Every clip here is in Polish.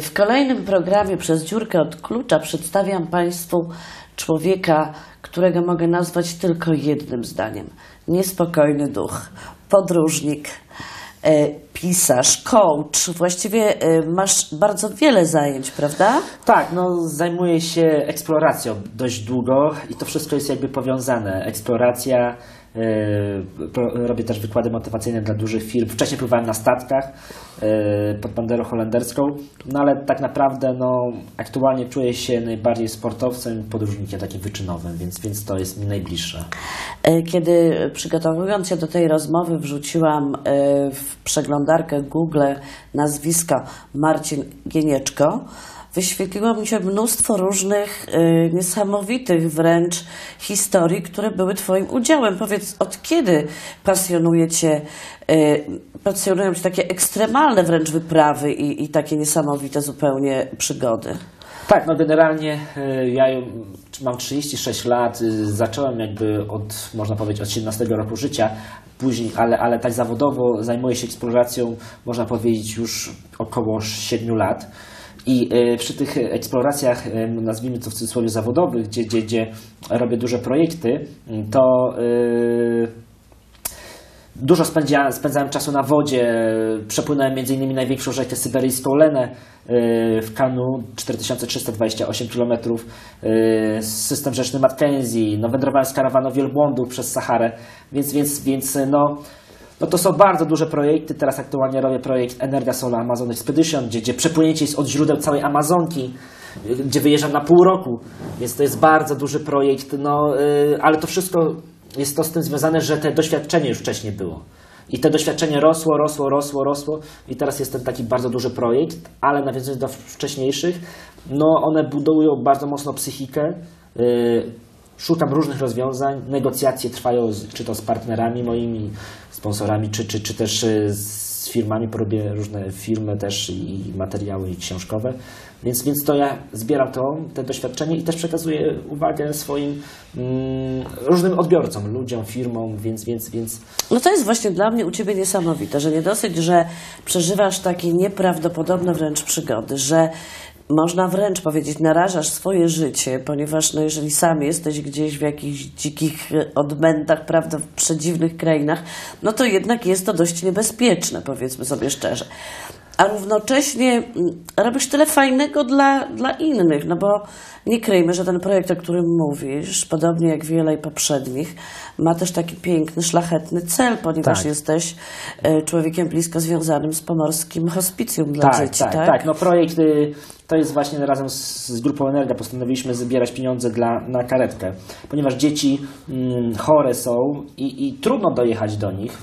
W kolejnym programie przez dziurkę od klucza przedstawiam Państwu człowieka, którego mogę nazwać tylko jednym zdaniem. Niespokojny duch, podróżnik, e, pisarz, coach. Właściwie e, masz bardzo wiele zajęć, prawda? Tak, no zajmuję się eksploracją dość długo i to wszystko jest jakby powiązane. Eksploracja, robię też wykłady motywacyjne dla dużych firm. Wcześniej pływałem na statkach yy, pod banderą holenderską, no ale tak naprawdę no, aktualnie czuję się najbardziej sportowcem, podróżnikiem takim wyczynowym, więc, więc to jest mi najbliższe. E, kiedy przygotowując się do tej rozmowy wrzuciłam e, w przeglądarkę Google nazwisko Marcin Gienieczko, wyświetliło mi się mnóstwo różnych y, niesamowitych wręcz historii, które były Twoim udziałem. Powiedz, od kiedy pasjonuje Cię, y, pasjonują Cię takie ekstremalne wręcz wyprawy i, i takie niesamowite zupełnie przygody? Tak, no generalnie y, ja mam 36 lat, y, zacząłem jakby od, można powiedzieć, od 17 roku życia, później, ale, ale tak zawodowo zajmuję się eksploracją, można powiedzieć, już około 7 lat. I e, przy tych eksploracjach, e, nazwijmy to w cudzysłowie zawodowych, gdzie, gdzie, gdzie robię duże projekty, to yy, dużo spędzia, spędzałem czasu na wodzie. Przepłynąłem m.in. największą rzekę syberyjską Lenę w kanu 4328 km, system rzeczny Mackenzie, no, wędrowałem z karawanu wielbłądów przez Saharę, więc, więc, więc no, no to są bardzo duże projekty. Teraz aktualnie robię projekt Energia Solar Amazon Expedition, gdzie, gdzie przepłynięcie jest od źródeł całej Amazonki, gdzie wyjeżdżam na pół roku, więc to jest bardzo duży projekt, no, yy, ale to wszystko jest to z tym związane, że te doświadczenie już wcześniej było. I to doświadczenie rosło, rosło, rosło, rosło. I teraz jest ten taki bardzo duży projekt, ale nawiązując do wcześniejszych, no one budują bardzo mocno psychikę, yy, szukam różnych rozwiązań, negocjacje trwają z, czy to z partnerami moimi, sponsorami, czy, czy, czy też e, z firmami, porobię różne filmy też i materiały i książkowe. Więc, więc to ja zbieram to, te doświadczenie i też przekazuję uwagę swoim mm, różnym odbiorcom, ludziom, firmom, więc, więc, więc... No to jest właśnie dla mnie u Ciebie niesamowite, że nie dosyć, że przeżywasz takie nieprawdopodobne wręcz przygody, że można wręcz powiedzieć, narażasz swoje życie, ponieważ no, jeżeli sam jesteś gdzieś w jakichś dzikich odmętach, prawda, w przedziwnych krainach, no to jednak jest to dość niebezpieczne, powiedzmy sobie szczerze. A równocześnie mm, robisz tyle fajnego dla, dla innych, no bo nie kryjmy, że ten projekt, o którym mówisz, podobnie jak wiele poprzednich, ma też taki piękny, szlachetny cel, ponieważ tak. jesteś e, człowiekiem blisko związanym z pomorskim hospicjum dla tak, dzieci. Tak, tak, tak. No projekt y, to jest właśnie razem z, z Grupą Energia postanowiliśmy zbierać pieniądze dla, na karetkę, ponieważ dzieci mm, chore są i, i trudno dojechać do nich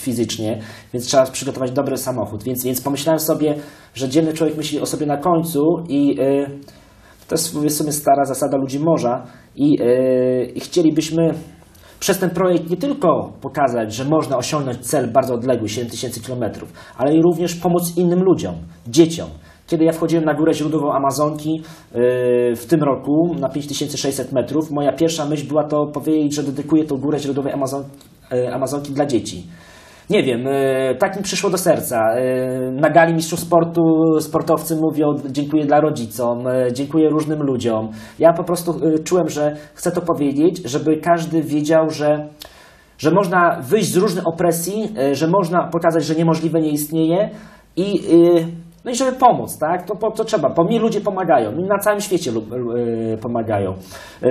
fizycznie, więc trzeba przygotować dobry samochód. Więc, więc pomyślałem sobie, że dzielny człowiek myśli o sobie na końcu i yy, to jest w sumie stara zasada ludzi morza i, yy, i chcielibyśmy przez ten projekt nie tylko pokazać, że można osiągnąć cel bardzo odległy, 7000 km, ale i również pomóc innym ludziom, dzieciom. Kiedy ja wchodziłem na górę źródłową Amazonki yy, w tym roku na 5600 metrów, moja pierwsza myśl była to powiedzieć, że dedykuję tą górę źródłowej yy, Amazonki dla dzieci nie wiem, e, tak mi przyszło do serca. Na gali mistrzów sportu sportowcy mówią dziękuję dla rodzicom, dziękuję różnym ludziom. Ja po prostu czułem, że chcę to powiedzieć, żeby każdy wiedział, że, że można wyjść z różnych opresji, że można pokazać, że niemożliwe nie istnieje i no i żeby pomóc, tak? To, to trzeba, bo mi ludzie pomagają, mi na całym świecie lub, yy, pomagają. Yy,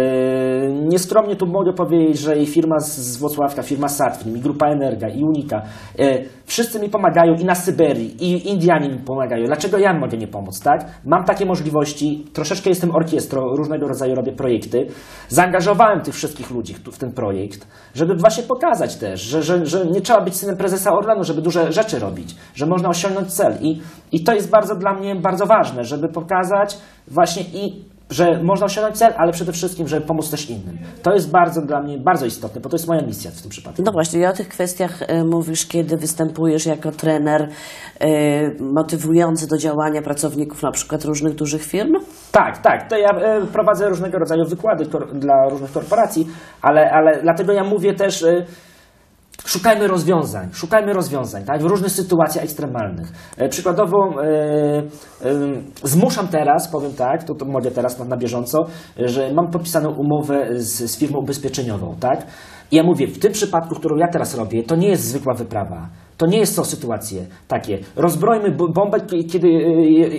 nieskromnie tu mogę powiedzieć, że i firma z, Włocławka, firma Satwin, i Grupa Energa, i Unika, yy, wszyscy mi pomagają i na Syberii, i Indianie mi pomagają. Dlaczego ja mogę nie pomóc, tak? Mam takie możliwości, troszeczkę jestem orkiestrą, różnego rodzaju robię projekty. Zaangażowałem tych wszystkich ludzi w ten projekt, żeby właśnie pokazać też, że, że, że nie trzeba być synem prezesa Orlenu, żeby duże rzeczy robić, że można osiągnąć cel. I, i to jest bardzo dla mnie bardzo ważne, żeby pokazać właśnie i że można osiągnąć cel, ale przede wszystkim, żeby pomóc też innym. To jest bardzo dla mnie bardzo istotne, bo to jest moja misja w tym przypadku. No właśnie, ja o tych kwestiach e, mówisz, kiedy występujesz jako trener e, motywujący do działania pracowników na przykład różnych dużych firm? Tak, tak. To ja e, prowadzę różnego rodzaju wykłady dla różnych korporacji, ale, ale dlatego ja mówię też szukajmy rozwiązań, szukajmy rozwiązań, tak, w różnych sytuacjach ekstremalnych. E, przykładowo e, e, zmuszam teraz, powiem tak, to, to mogę teraz na, na bieżąco, że mam podpisaną umowę z, z firmą ubezpieczeniową, tak, i ja mówię, w tym przypadku, którą ja teraz robię, to nie jest zwykła wyprawa. To nie jest są sytuacje takie. Rozbrojmy bombę, kiedy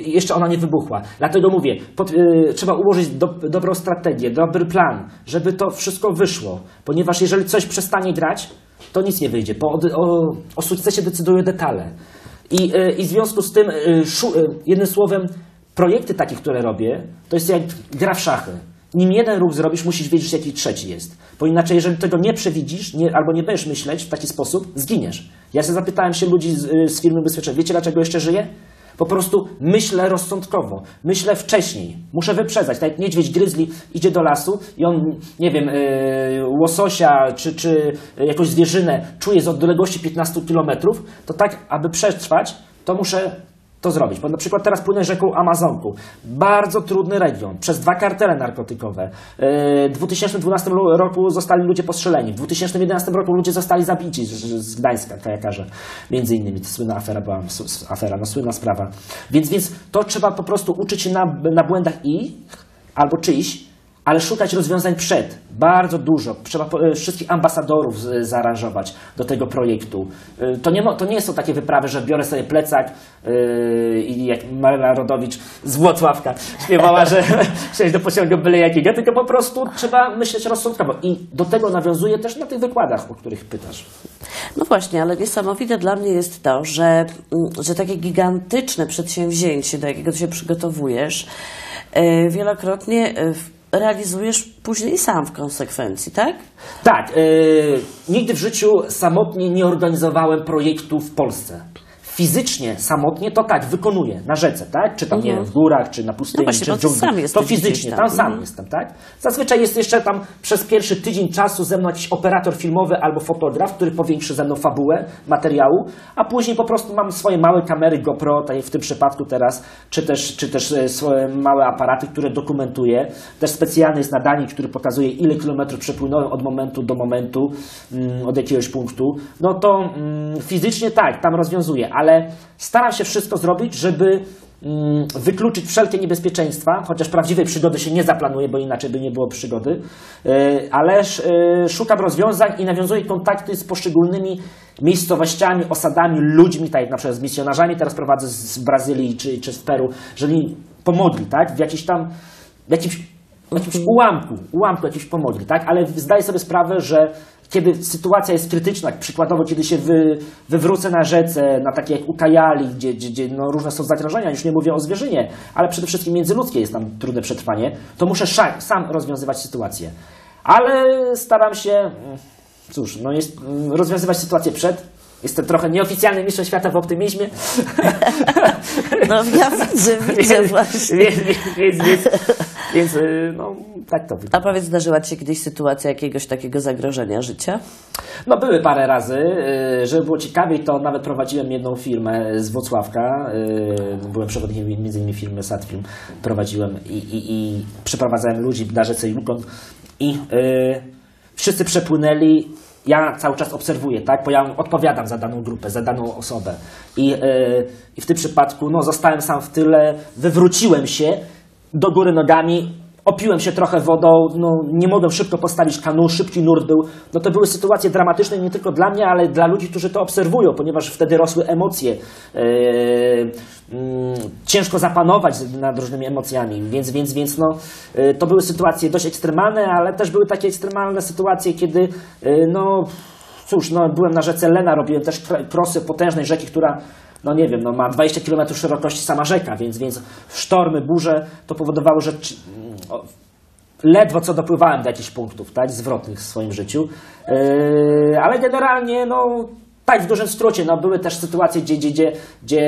jeszcze ona nie wybuchła. Dlatego mówię, pod, trzeba ułożyć do, dobrą strategię, dobry plan, żeby to wszystko wyszło. Ponieważ jeżeli coś przestanie grać, to nic nie wyjdzie. Bo o, o, sukcesie decydują detale. I, y, I w związku z tym, szu, y, jednym słowem, projekty takie, które robię, to jest jak gra w szachy. Nim jeden ruch zrobisz, musisz wiedzieć, jaki trzeci jest. Bo inaczej, jeżeli tego nie przewidzisz, nie, albo nie będziesz myśleć w taki sposób, zginiesz. Ja się zapytałem się ludzi z, z firmy ubezpieczeniowej, wiecie dlaczego jeszcze żyję? Po prostu myślę rozsądkowo, myślę wcześniej. Muszę wyprzedzać. Tak jak niedźwiedź grizzly idzie do lasu i on, nie wiem, yy, łososia czy, czy jakąś zwierzynę czuje z odległości 15 km, to tak, aby przetrwać, to muszę to zrobić. Bo na przykład teraz płynę rzeką Amazonką. Bardzo trudny region, przez dwa kartele narkotykowe. Yy, W 2012 roku zostali ludzie postrzeleni. W 2011 roku ludzie zostali zabici z, Gdańska, kajakarze. Między innymi. To słynna afera była, afera, no słynna sprawa. Więc, więc to trzeba po prostu uczyć się na, na błędach ich albo czyjś, ale szukać rozwiązań przed. Bardzo dużo. Trzeba e, wszystkich ambasadorów z- zaaranżować do tego projektu. E, To nie, to nie są takie wyprawy, że biorę sobie plecak e, i jak Maryla Rodowicz z Włocławka śpiewała, że wsiąść do pociągu byle jakiego, tylko po prostu trzeba myśleć rozsądkowo. I do tego nawiązuje też na tych wykładach, o których pytasz. No właśnie, ale niesamowite dla mnie jest to, że, mm, że takie gigantyczne przedsięwzięcie, do jakiego się przygotowujesz, e, wielokrotnie e, realizujesz później sam w konsekwencji, tak? Tak, e, nigdy w życiu samotnie nie organizowałem projektu w Polsce. Fizycznie, samotnie to tak, wykonuję na rzece, tak? Czy tam, nie wiem, w górach, czy na pustyni, Mhm. No właśnie, czy w dżungli. to fizycznie, tam. tam sam Mhm. jestem, tak? Zazwyczaj jest jeszcze tam przez pierwszy tydzień czasu ze mną jakiś operator filmowy albo fotograf, który powiększy ze mną fabułę materiału, a później po prostu mam swoje małe kamery GoPro, tak w tym przypadku teraz, czy też, czy też e, swoje małe aparaty, które dokumentuję. Też specjalny jest nadajnik, który pokazuje, ile kilometrów przepłynąłem od momentu do momentu, mm, od jakiegoś punktu. No to mm, fizycznie tak, tam rozwiązuję, ale staram się wszystko zrobić, żeby mm, wykluczyć wszelkie niebezpieczeństwa, chociaż prawdziwej przygody się nie zaplanuje, bo inaczej by nie było przygody, e, ale e, szukam rozwiązań i nawiązuję kontakty z poszczególnymi miejscowościami, osadami, ludźmi, tak jak na przykład z misjonarzami teraz prowadzę z Brazylii czy, czy z Peru, jeżeli pomogli, tak, w jakiś tam, w jakimś, w jakimś ułamku, ułamku jakimś pomogli, tak, ale zdaję sobie sprawę, że kiedy sytuacja jest krytyczna, przykładowo kiedy się wy, wywrócę na rzece, na takie jak Ukajali, gdzie, gdzie, gdzie no, różne są zagrożenia, już nie mówię o zwierzynie, ale przede wszystkim międzyludzkie jest tam trudne przetrwanie, to muszę sam rozwiązywać sytuację. Ale staram się, mm, cóż, no jest, mm, rozwiązywać sytuację przed. Jestem trochę nieoficjalnym mistrzem świata w optymizmie. No ja widzę, widzę właśnie. więc, więc, więc, więc, y, no, tak to wygląda. A powiedz, zdarzyła Ci się kiedyś sytuacja jakiegoś takiego zagrożenia życia? No były parę razy, y, żeby było ciekawiej, to nawet prowadziłem jedną firmę z Włocławka, y, byłem przewodnikiem między innymi firmy Satfilm, prowadziłem i, i, i przeprowadzałem ludzi na rzece Yukon i wszyscy przepłynęli, ja cały czas obserwuję, tak, bo ja odpowiadam za daną grupę, za daną osobę. I, i w tym przypadku no, zostałem sam w tyle, wywróciłem się do góry nogami, opiłem się trochę wodą, no, nie mogłem szybko postawić kanu, szybki nurt był. No to były sytuacje dramatyczne nie tylko dla mnie, ale dla ludzi, którzy to obserwują, ponieważ wtedy rosły emocje. Yy, mm, ciężko zapanować nad różnymi emocjami, więc, więc, więc no, yy, to były sytuacje dość ekstremalne, ale też były takie ekstremalne sytuacje, kiedy yy, no, cóż, no, byłem na rzece Lena, robiłem też kr- krosy potężnej rzeki, która no nie wiem, no ma 20 km szerokości sama rzeka, więc, więc sztormy, burze to powodowały, że ledwo co dopływałem do jakichś punktów tak, zwrotnych w swoim życiu. Yy, ale generalnie, no tak w dużym skrócie, no były też sytuacje, gdzie, gdzie, gdzie,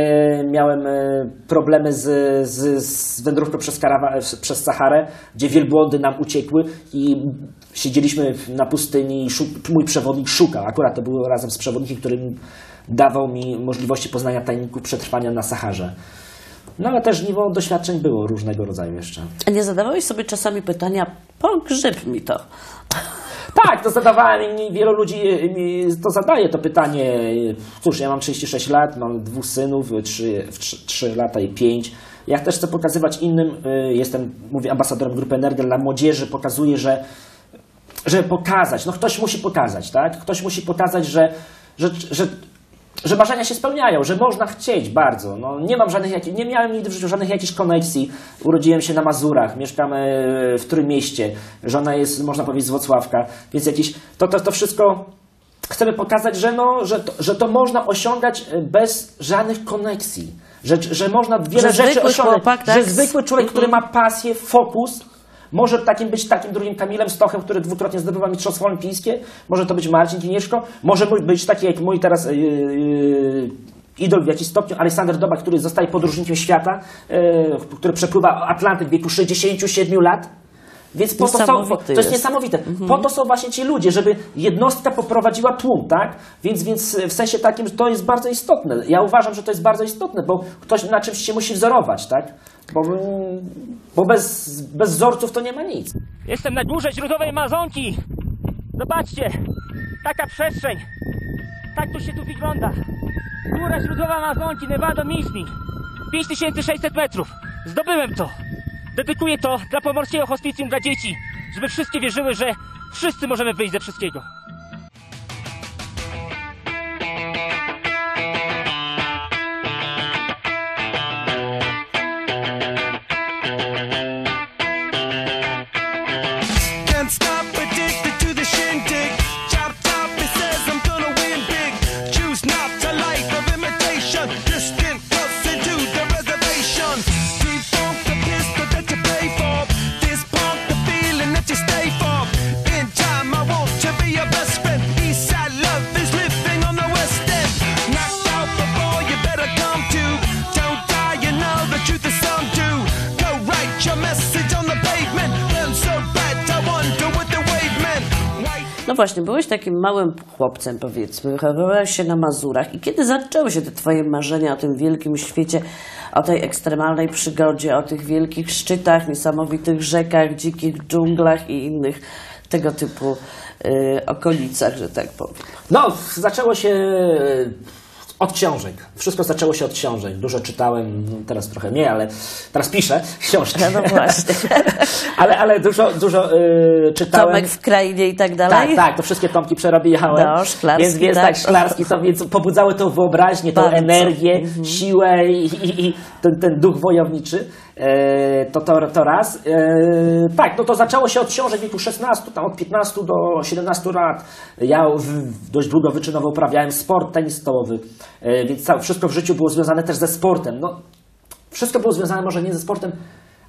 miałem e, problemy z, z, z wędrówką przez, Karawa, przez Saharę, gdzie wielbłądy nam uciekły i siedzieliśmy na pustyni mój przewodnik szukał. Akurat to było razem z przewodnikiem, który dawał mi możliwości poznania tajników przetrwania na Saharze. No ale też niwo doświadczeń było różnego rodzaju jeszcze. A nie zadawałeś sobie czasami pytania, pogrzyb mi to. Tak, to zadawałem i mi wielu ludzi e, mi to zadaje to pytanie. Cóż, ja mam 36 lat, mam dwóch synów, 3, 3, 3 lata i 5. Ja też chcę pokazywać innym, e, jestem, mówię, ambasadorem Grupy Energia dla młodzieży, pokazuję, że żeby pokazać, no ktoś musi pokazać, tak? Ktoś musi pokazać, że, że, że, że marzenia się spełniają, że można chcieć bardzo. No, nie mam żadnych, nie miałem nigdy w życiu żadnych jakichś koneksji. Urodziłem się na Mazurach, mieszkam e, w Trójmieście, żona jest, można powiedzieć, z Włocławka, więc jakieś, to, to, to wszystko chcemy pokazać, że, no, że, to, że to można osiągać e, bez żadnych koneksji. Że, że można wiele Że rzeczy osiągnąć. chłopak, tak? Że zwykły człowiek, który ma pasję, fokus, może takim być takim drugim Kamilem Stochem, który dwukrotnie zdobywa Mistrzostwo Olimpijskie. Może to być Marcin Kinieszko. Może być taki jak mój teraz yy, yy, idol w jakimś stopniu, Aleksander Doba, który zostaje podróżnikiem świata, yy, który przepływa Atlantyk w wieku 67 lat. Więc po to, są, to jest jest. niesamowite. Po to są właśnie ci ludzie, żeby jednostka poprowadziła tłum, tak? Więc, więc w sensie takim że to jest bardzo istotne. Ja uważam, że to jest bardzo istotne, bo ktoś na czymś się musi wzorować, tak? Bo, bo bez, bez wzorców to nie ma nic. Jestem na górze źródłowej Amazonki. Zobaczcie, taka przestrzeń. Tak to się tu wygląda. Góra źródłowa Amazonki, Nevado Mismi. 5600 metrów. Zdobyłem to. Dedykuję to dla pomorskiego hospicjum dla dzieci, żeby wszystkie wierzyły, że wszyscy możemy wyjść ze wszystkiego. Właśnie, byłeś takim małym chłopcem, powiedzmy, wychowywałeś się na Mazurach i kiedy zaczęły się te twoje marzenia o tym wielkim świecie, o tej ekstremalnej przygodzie, o tych wielkich szczytach, niesamowitych rzekach, dzikich dżunglach i innych tego typu y, okolicach, że tak powiem. No, zaczęło się od książek. Wszystko zaczęło się od książek. Dużo czytałem, no teraz trochę nie, ale teraz piszę książki. No właśnie. ale, ale dużo, dużo yy, czytałem. Tomek w krainie i tak dalej? Tak, tak, to wszystkie tomki przerabiałem. No, Szklarski, więc, więc tak. tak, szklarski to więc pobudzały tą wyobraźnię, tą Bardzo. energię, siłę i, i, i ten, ten duch wojowniczy. E, to, to, to raz. E, tak, no to zaczęło się od książek wieku 16, tam od 15 do 17 lat. Ja dość długo wyczynowo uprawiałem sport, tenis stołowy, e, więc wszystko w życiu było związane też ze sportem. No, wszystko było związane może nie ze sportem,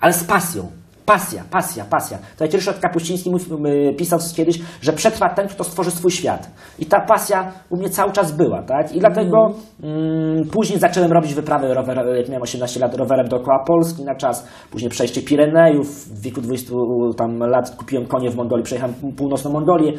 ale z pasją. Pasja, pasja, pasja. To jak Ryszard Kapuściński y, pisał kiedyś, że przetrwa ten, kto stworzy swój świat. I ta pasja u mnie cały czas była, tak? I dlatego mm, później zacząłem robić wyprawy, rower, jak miałem 18 lat, rowerem dookoła Polski na czas. Później przejście Pirenejów. W wieku 20 tam lat kupiłem konie w Mongolii, przejechałem północną Mongolię.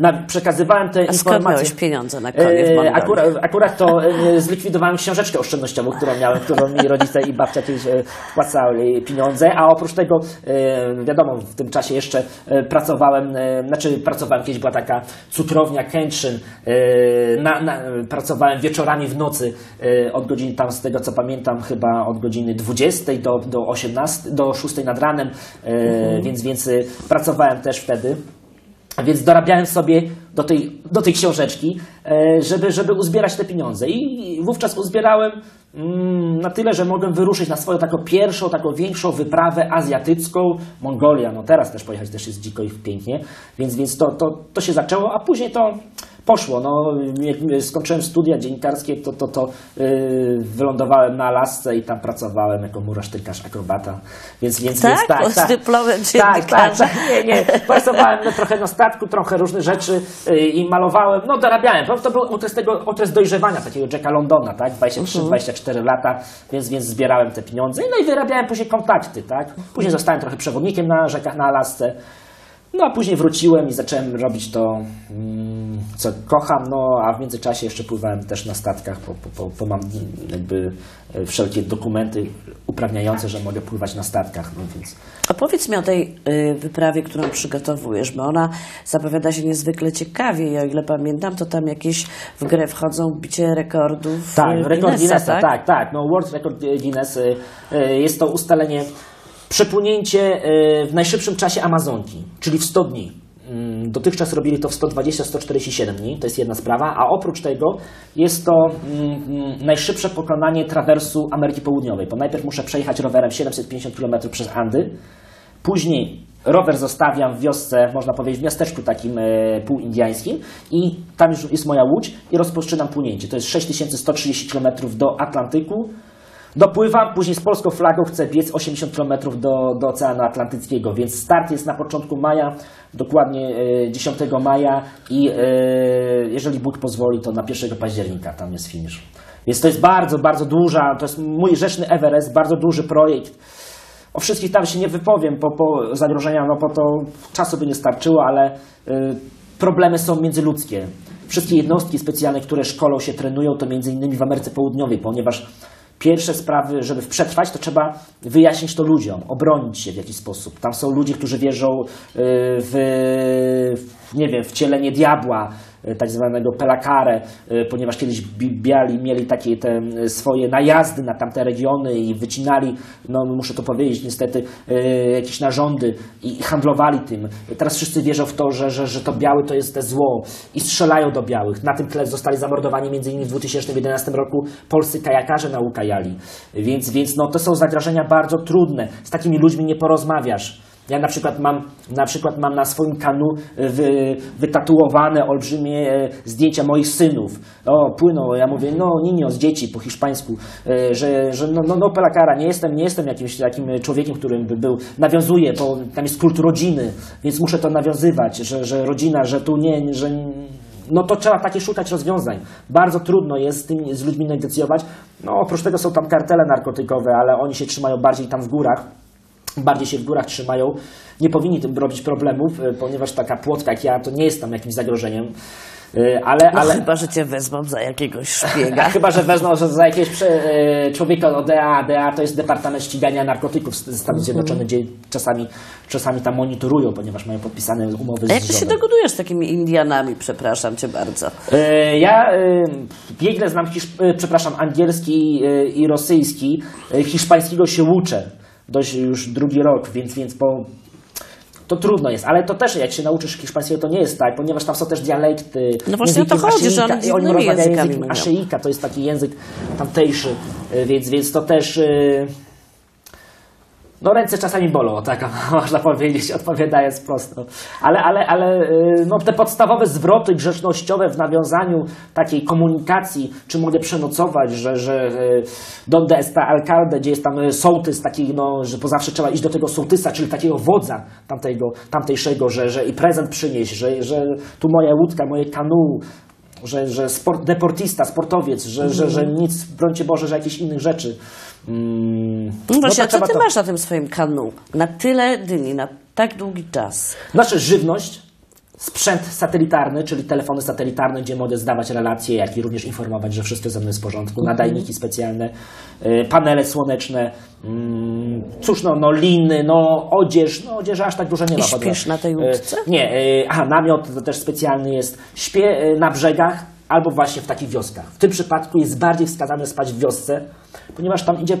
Na, przekazywałem te A skąd informacje. miałeś pieniądze na konie w E? Akurat, akurat to e, zlikwidowałem książeczkę oszczędnościową, którą miałem, którą mi rodzice i babcia kiedyś e, wpłacali pieniądze, a oprócz tego, e, wiadomo, w tym czasie jeszcze e, pracowałem, e, znaczy pracowałem, kiedyś była taka cukrownia Kętrzyn, e, na, na, pracowałem wieczorami w nocy od godziny tam, z tego co pamiętam, chyba od godziny 20 do, do 18, do 6 nad ranem, e, więc, więc pracowałem też wtedy. Więc dorabiałem sobie do tej, do tej książeczki, e, żeby, żeby uzbierać te pieniądze. I wówczas uzbierałem mm, na tyle, że mogłem wyruszyć na swoją taką pierwszą, taką większą wyprawę azjatycką. Mongolia, no teraz też pojechać też jest dziko i pięknie, więc, więc to, to, to się zaczęło, a później to poszło. No, jak skończyłem studia dziennikarskie, to, to, to yy, wylądowałem na Alasce i tam pracowałem jako murarz, tynkarz, akrobata. Więc, więc, Tak? więc tak, O, z tak. dyplomem tak, tak, tak, nie, nie. Pracowałem no, trochę na statku, trochę różne rzeczy yy, i malowałem. No dorabiałem. To, był okres, tego, okres dojrzewania takiego Jacka Londona, tak? 23-24 lata, więc, więc zbierałem te pieniądze. No i wyrabiałem później kontakty, tak? Później zostałem trochę przewodnikiem na rzekach na Alasce. No a później wróciłem i zacząłem robić to, mm, co kocham, no a w międzyczasie jeszcze pływałem też na statkach, bo, bo, bo, mam jakby e, wszelkie dokumenty uprawniające, że mogę pływać na statkach, no więc... Opowiedz mi o tej y, wyprawie, którą przygotowujesz, bo ona zapowiada się niezwykle ciekawie i o ile pamiętam, to tam jakieś w grę wchodzą bicie rekordów Tak, y, rekord Guinnessa, tak? tak, tak. No, World Record Guinness jest to ustalenie, przepłynięcie y, w najszybszym czasie Amazonki, czyli w 100 dni. Mm, Dotychczas robili to w 120-147 dni, to jest jedna sprawa, a oprócz tego jest to mm, mm, najszybsze pokonanie trawersu Ameryki Południowej, bo najpierw muszę przejechać rowerem 750 km przez Andy, później rower zostawiam w wiosce, można powiedzieć w miasteczku takim e, półindiańskim i tam już jest moja łódź i rozpoczynam płynięcie. To jest 6130 km do Atlantyku, Dopływam, później z polską flagą chcę biec 80 km do, do Oceanu Atlantyckiego, więc start jest na początku maja, dokładnie e, 10 maja i e, jeżeli Bóg pozwoli, to na 1 października tam jest finisz. Więc to jest bardzo, bardzo duża, to jest mój rzeczny Everest, bardzo duży projekt. O wszystkich tam się nie wypowiem, po, po zagrożenia, no po to czasu by nie starczyło, ale y, problemy są międzyludzkie. Wszystkie jednostki specjalne, które szkolą się, trenują, to między innymi w Ameryce Południowej, ponieważ pierwsze sprawy, żeby przetrwać, to trzeba wyjaśnić to ludziom, obronić się w jakiś sposób. Tam są ludzie, którzy wierzą y, w, nie wiem, wcielenie diabła, tak zwanego pelakarę, y, ponieważ kiedyś bi- biali mieli takie te y, swoje najazdy na tamte regiony i wycinali, no muszę to powiedzieć, niestety jakieś narządy i handlowali tym. Teraz wszyscy wierzą w to, że, że, że to biały to jest te zło i strzelają do białych. Na tym tle zostali zamordowani m.in. w 2011 roku polscy kajakarze na Ukajali. Więc, więc no, to są zagrożenia bardzo trudne. Z takimi ludźmi nie porozmawiasz. Ja na przykład mam na, przykład mam na swoim kanu e, wy, wytatuowane olbrzymie e, zdjęcia moich synów. O, płyną, ja mówię, no Ninio z dzieci po hiszpańsku, e, że, że no, no, no pelakara, nie jestem, nie jestem jakimś takim człowiekiem, którym by był, nawiązuję, bo tam jest kult rodziny, więc muszę to nawiązywać, że, że rodzina, że tu nie, że no to trzeba takie szukać rozwiązań. Bardzo trudno jest z, tym, z ludźmi negocjować. No oprócz tego są tam kartele narkotykowe, ale oni się trzymają bardziej tam w górach bardziej się w górach trzymają, nie powinni tym robić problemów, y, ponieważ taka płotka jak ja to nie jest tam jakimś zagrożeniem. Y, Ale, No ale chyba, że cię wezmą za jakiegoś szpiega. chyba, że wezmą że za jakiegoś y, człowieka od DA, DA to jest Departament Ścigania Narkotyków z Stanów Zjednoczonych, gdzie czasami, czasami tam monitorują, ponieważ mają podpisane umowy A z jak ty się rządem. dogadujesz z takimi Indianami, przepraszam cię bardzo. E, Ja e, biegle znam, e, przepraszam, angielski e, i rosyjski. E, Hiszpańskiego się uczę dość już drugi rok, więc, więc po, to trudno jest, ale to też jak się nauczysz hiszpańskiego, to nie jest tak, ponieważ tam są też dialekty. No właśnie o to chodzi, że aszeika, oni i oni rozmawiają językiem to jest taki język tamtejszy, więc, więc to też... e, no ręce czasami bolą, tak można powiedzieć, odpowiadając prosto. Ale, ale, ale y, no, te podstawowe zwroty grzecznościowe w nawiązaniu takiej komunikacji, czy mogę przenocować, że, że y, donde está alcalde, gdzie jest tam y, sołtys taki, no, że bo zawsze trzeba iść do tego sołtysa, czyli takiego wodza tamtego, tamtejszego, że, że i prezent przynieść, że, że tu moja łódka, moje kanu, że, że sport, deportista, sportowiec, że, że, że nic, brońcie Boże, że jakieś innych rzeczy. Mm, No właśnie, to a co ty to- masz na tym swoim kanu? Na tyle dni, na tak długi czas. Znaczy żywność, sprzęt satelitarny, czyli telefony satelitarne, gdzie mogę zdawać relacje, jak i również informować, że wszystko ze mną jest w porządku, nadajniki specjalne, y, panele słoneczne, mm, cóż no, no liny, no odzież, no odzieży aż tak dużo nie I ma. śpisz ponieważ- na tej y, łódce? Nie, y, aha, namiot to też specjalny jest. Śpię na brzegach albo właśnie w takich wioskach. W tym przypadku jest bardziej wskazane spać w wiosce, ponieważ tam idzie y,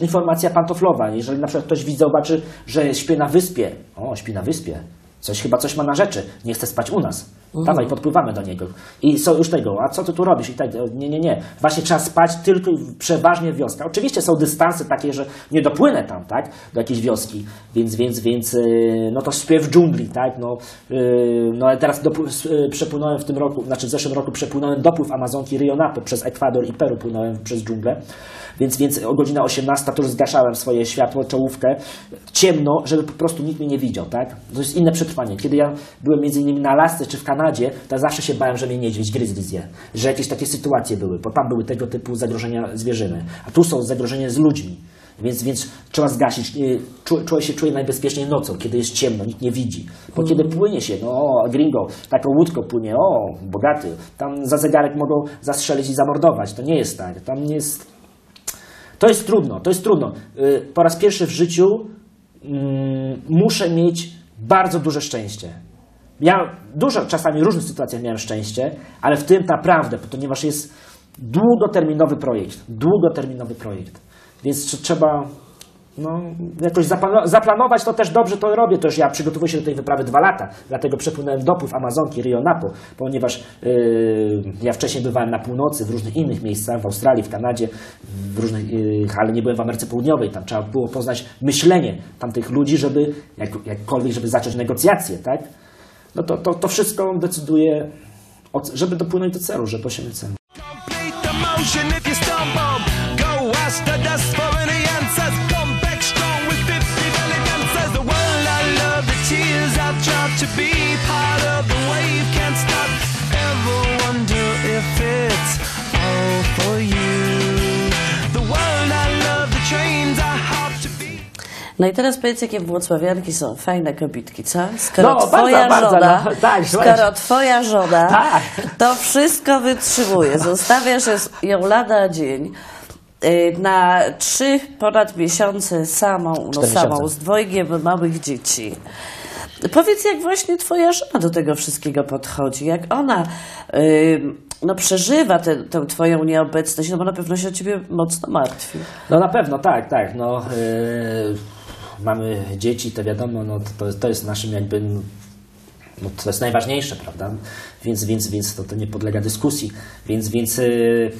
informacja pantoflowa. Jeżeli na przykład ktoś widzi, zobaczy, że śpię na wyspie, o, śpi na wyspie, Coś chyba coś ma na rzeczy, nie chce spać u nas. Dawaj, podpływamy do niego. I są już tego, a co ty tu robisz? I tak, nie, nie, nie. Właśnie trzeba spać tylko przeważnie w wioskach. Oczywiście są dystanse takie, że nie dopłynę tam, tak, do jakiejś wioski, więc, więc, więc, yy, no to śpię w dżungli, tak, no, yy, no teraz yy, przepłynąłem w tym roku, znaczy w zeszłym roku przepłynąłem dopływ Amazonki Rio Napo przez Ekwador i Peru płynąłem przez dżunglę. Więc, więc o godzina 18 to już zgaszałem swoje światło, czołówkę, ciemno, żeby po prostu nikt mnie nie widział, tak? To jest inne przetrwanie. Kiedy ja byłem między innymi na Alasce czy w Kanadzie, to zawsze się bałem, że mnie niedźwiedź, grizzly zje. Że jakieś takie sytuacje były, bo tam były tego typu zagrożenia zwierzyny. A tu są zagrożenia z ludźmi. Więc, więc trzeba zgasić. Y, Człowiek się czuje najbezpieczniej nocą, kiedy jest ciemno, nikt nie widzi. Bo kiedy płynie się, no o, gringo, taką łódką płynie, o, bogaty, tam za zegarek mogą zastrzelić i zamordować. To nie jest tak. Tam jest... To jest trudno, to jest trudno. Y, Po raz pierwszy w życiu mm, muszę mieć bardzo duże szczęście. Ja dużo czasami w różnych sytuacjach miałem szczęście, ale w tym naprawdę, ponieważ jest długoterminowy projekt, długoterminowy projekt, więc tr- trzeba no, jakoś zaplano- zaplanować to też dobrze to robię. To już ja przygotowuję się do tej wyprawy dwa lata, dlatego przepłynąłem dopływ Amazonki Rio Napo, ponieważ yy, ja wcześniej bywałem na północy, w różnych innych miejscach, w Australii, w Kanadzie, w różnych, yy, ale nie byłem w Ameryce Południowej. Tam trzeba było poznać myślenie tamtych ludzi, żeby jak, jakkolwiek, żeby zacząć negocjacje, tak? No to, to, to wszystko decyduje, o, żeby dopłynąć do celu, żeby osiągnąć cel. No i teraz powiedz, jakie włocławianki są fajne kobitki, co? Skoro No, bardzo, twoja bardzo, żona, no, tak, skoro twoja żona Tak. to wszystko wytrzymuje, zostawiasz ją lada dzień, y, na trzy ponad miesiące samą, no samą, z dwojgiem małych dzieci. Powiedz, jak właśnie twoja żona do tego wszystkiego podchodzi, jak ona y, no, przeżywa tę tę twoją nieobecność, no bo na pewno się o ciebie mocno martwi. No na pewno, tak, tak. No, yy, mamy dzieci, to wiadomo, no, to, to jest naszym jakby, no, to jest najważniejsze, prawda? Więc, więc, więc to, to nie podlega dyskusji. Więc, więc yy,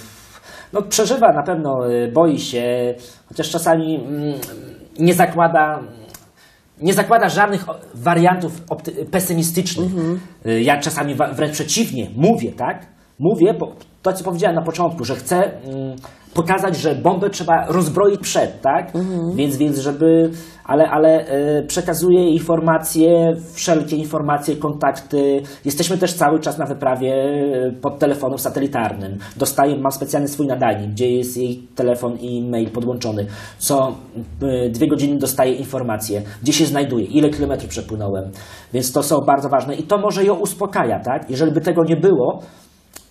no, przeżywa na pewno, yy, boi się, chociaż czasami mm, nie zakłada nie zakłada żadnych wariantów pesymistycznych. Y, Ja czasami wręcz przeciwnie, mówię, tak? Mówię, bo to, co powiedziałem na początku, że chcę mm, pokazać, że bombę trzeba rozbroić przed, tak? Więc, więc żeby, ale, ale y, przekazuję informacje, wszelkie informacje, kontakty. Jesteśmy też cały czas na wyprawie y, pod telefonem satelitarnym. Dostaję, mam specjalny swój nadajnik, gdzie jest jej telefon i mail podłączony. Co y, dwie godziny dostaję informacje, gdzie się znajduję, ile kilometrów przepłynąłem. Więc to są bardzo ważne i to może ją uspokaja, tak? Jeżeli by tego nie było,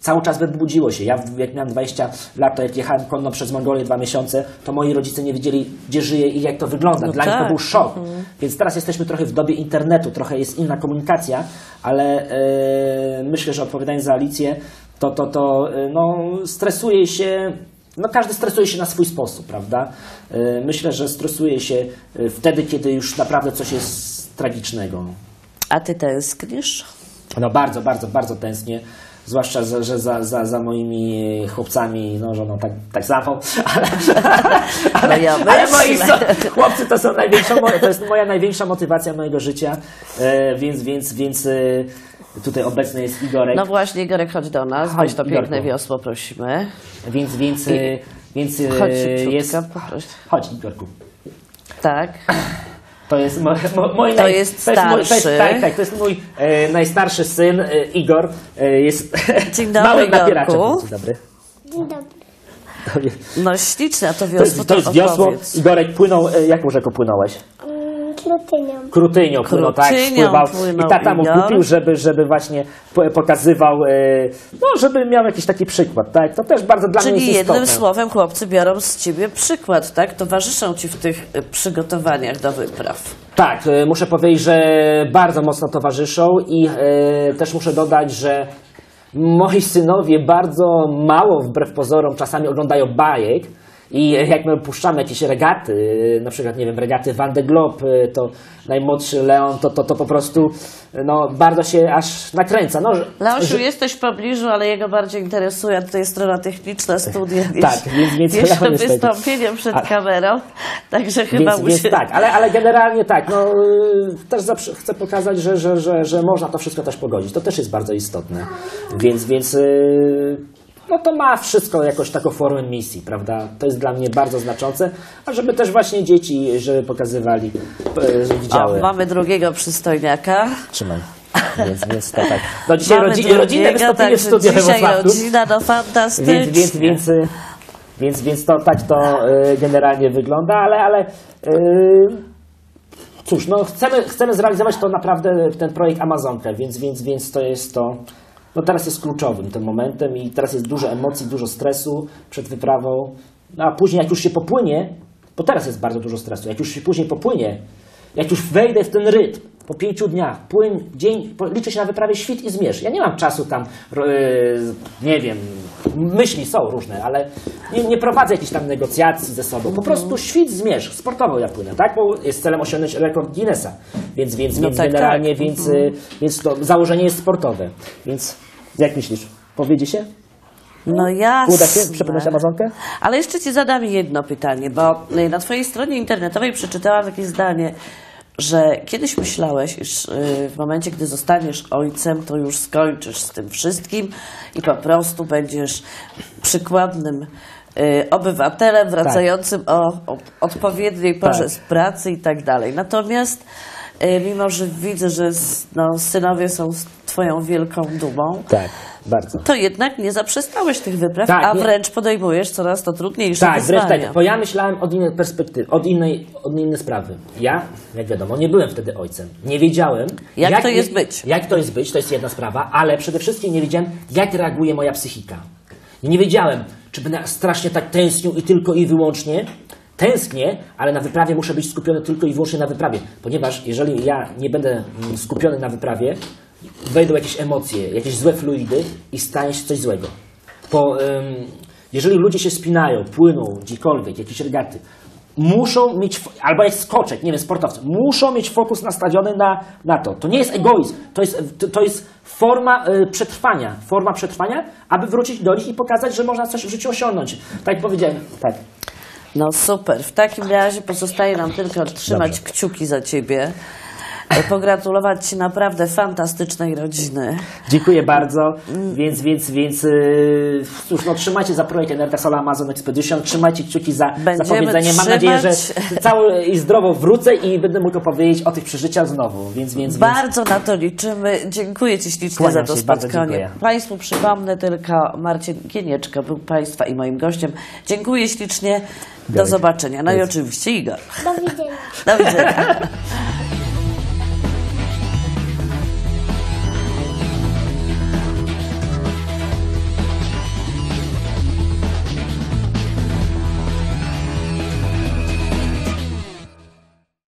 cały czas by budziło się. Ja jak miałem 20 lat, to jak jechałem konno przez Mongolię dwa miesiące, to moi rodzice nie wiedzieli, gdzie żyję i jak to wygląda. No Dla nich to tak. był szok. Więc teraz jesteśmy trochę w dobie internetu, trochę jest inna komunikacja, ale e, myślę, że odpowiadając za Alicję, to, to, to e, no, stresuje się, no każdy stresuje się na swój sposób, prawda? E, myślę, że stresuje się wtedy, kiedy już naprawdę coś jest tragicznego. A ty tęsknisz? No bardzo, bardzo, bardzo tęsknię. Zwłaszcza, że, że za, za, za moimi chłopcami, no żoną tak, tak ale, ale, No ja ale moi są, chłopcy to są największa, to jest moja największa motywacja mojego życia, e, więc, więc, więc e, tutaj obecny jest Igorek, No właśnie, Igorek, chodź do nas, Chodź, to piękne Igorku. wiosło, prosimy. więc, więc, e, więc e, Chodź jest, chodź Igorku. Tak. To jest mój, mój, mój To naj- jest to jest mój, to jest, tak, tak, to jest mój e, najstarszy syn, e, Igor. E, jest Dzień dobry, małym napieraczem. Igorku. Dzień dobry. Dzień dobry. No śliczne, a to To wiosło jest, to jest wiosło. Igorek płynął, e, jaką rzeką płynąłeś? Klutynią. Krutynią płynął, tak, Krutynią spływał. płynął I tata mu Igor. kupił, żeby, żeby właśnie po- pokazywał, e, no żeby miał jakiś taki przykład, tak? To też bardzo dla mnie Czyli jest jednym istotne. słowem chłopcy biorą z ciebie przykład, tak? Towarzyszą ci w tych y, przygotowaniach do wypraw. Tak, e, muszę powiedzieć, że bardzo mocno towarzyszą i e, też muszę dodać, że moi synowie bardzo mało, wbrew pozorom, czasami oglądają bajek. I jak my puszczamy jakieś regaty, na przykład, nie wiem, regaty Van de Globe, e, to najmłodszy Leon, to, to, to po prostu no, bardzo się aż nakręca. No, Leosiu, że- jesteś w pobliżu, ale jego bardziej interesuje tutaj strona techniczna studia niż, Tak, więc- więc niż Leon wystąpienie przed A- kamerą. Także chyba Więc, musi... więc tak, ale, ale generalnie tak, no, y, też zawsze chcę pokazać, że, że, że, że można to wszystko też pogodzić. To też jest bardzo istotne. Więc, więc y, no to ma wszystko jakoś taką formę misji, prawda? To jest dla mnie bardzo znaczące, a żeby też właśnie dzieci, żeby pokazywali, O, widziały. mamy drugiego przystojniaka. Trzymaj. Więc, więc to tak. No dzisiaj Mamy rodzi, rodzinne wystąpienie w także studiu dzisiaj rodzina, no fantastycznie. Więc, więc, więc y, Więc, więc to tak to y, generalnie wygląda, ale, ale y, cóż, no chcemy, chcemy zrealizować to naprawdę, ten projekt Amazonkę, więc, więc, więc to jest to, no teraz jest kluczowym tym momentem i teraz jest dużo emocji, dużo stresu przed wyprawą, no a później jak już się popłynie, bo teraz jest bardzo dużo stresu, jak już się później popłynie, jak już wejdę w ten rytm, po pięciu dniach, płyn, dzień, liczy się na wyprawie świt i zmierz. Ja nie mam czasu tam, yy, nie wiem, myśli są różne, ale nie, nie prowadzę jakichś tam negocjacji ze sobą. Po prostu świt, zmierz, sportowo ja płynę, tak? Bo jest celem osiągnąć rekord Guinnessa. Więc, więc, No więc tak, generalnie, tak. Więc, y, więc to założenie jest sportowe. Więc jak myślisz, powiedzie się? No jasne. Uda się przepłynąć Amazonkę? Ale jeszcze Ci zadam jedno pytanie, bo y, na Twojej stronie internetowej przeczytałam takie zdanie, że kiedyś myślałeś, iż y, w momencie, gdy zostaniesz ojcem, to już skończysz z tym wszystkim i po prostu będziesz przykładnym y, obywatelem wracającym o, o odpowiedniej porze Tak. z pracy i tak dalej. Natomiast mimo, że widzę, że no, synowie są Twoją wielką dumą, Tak, bardzo. to jednak nie zaprzestałeś tych wypraw, Tak, a nie- wręcz podejmujesz coraz to trudniejsze Tak, wręcz wyzwania. tak, bo ja myślałem od innej perspektywy, od innej, od innej sprawy. Ja, jak wiadomo, nie byłem wtedy ojcem. Nie wiedziałem, Jak to jest być. Jak to jest być, to jest jedna sprawa, ale przede wszystkim nie wiedziałem, jak reaguje moja psychika. Nie wiedziałem, czy będę strasznie tak tęsknił i tylko i wyłącznie. Tęsknię, ale na wyprawie muszę być skupiony tylko i wyłącznie na wyprawie, ponieważ jeżeli ja nie będę mm, skupiony na wyprawie, wejdą jakieś emocje, jakieś złe fluidy i stanie się coś złego. Po, jeżeli ludzie się spinają, płyną gdziekolwiek, jakieś regaty, muszą mieć, albo jak skoczek, nie wiem, sportowcy, muszą mieć fokus nastawiony na, na to. To nie jest egoizm, to jest, to- to jest forma y, przetrwania, forma przetrwania, aby wrócić do nich i pokazać, że można coś w życiu osiągnąć. Tak powiedziałem, tak. No super. W takim razie pozostaje nam tylko trzymać Dobrze. kciuki za ciebie. E, Pogratulować Ci naprawdę fantastycznej rodziny. Dziękuję bardzo, więc, więc, więc yy, cóż, no trzymajcie za projekt Energia Solar Amazon Expedition, trzymajcie kciuki za, za Będziemy powiedzenie. Mam nadzieję, że cały i zdrowo wrócę i będę mógł opowiedzieć o tych przeżyciach znowu, więc, więc, więc Bardzo na to liczymy. Dziękuję Ci ślicznie Kłaniam za to się, spotkanie. dziękuję. Państwu przypomnę tylko, Marcin Gienieczko był Państwa i moim gościem. Dziękuję ślicznie. Do zobaczenia. No i oczywiście Igor. Do widzenia. Do widzenia.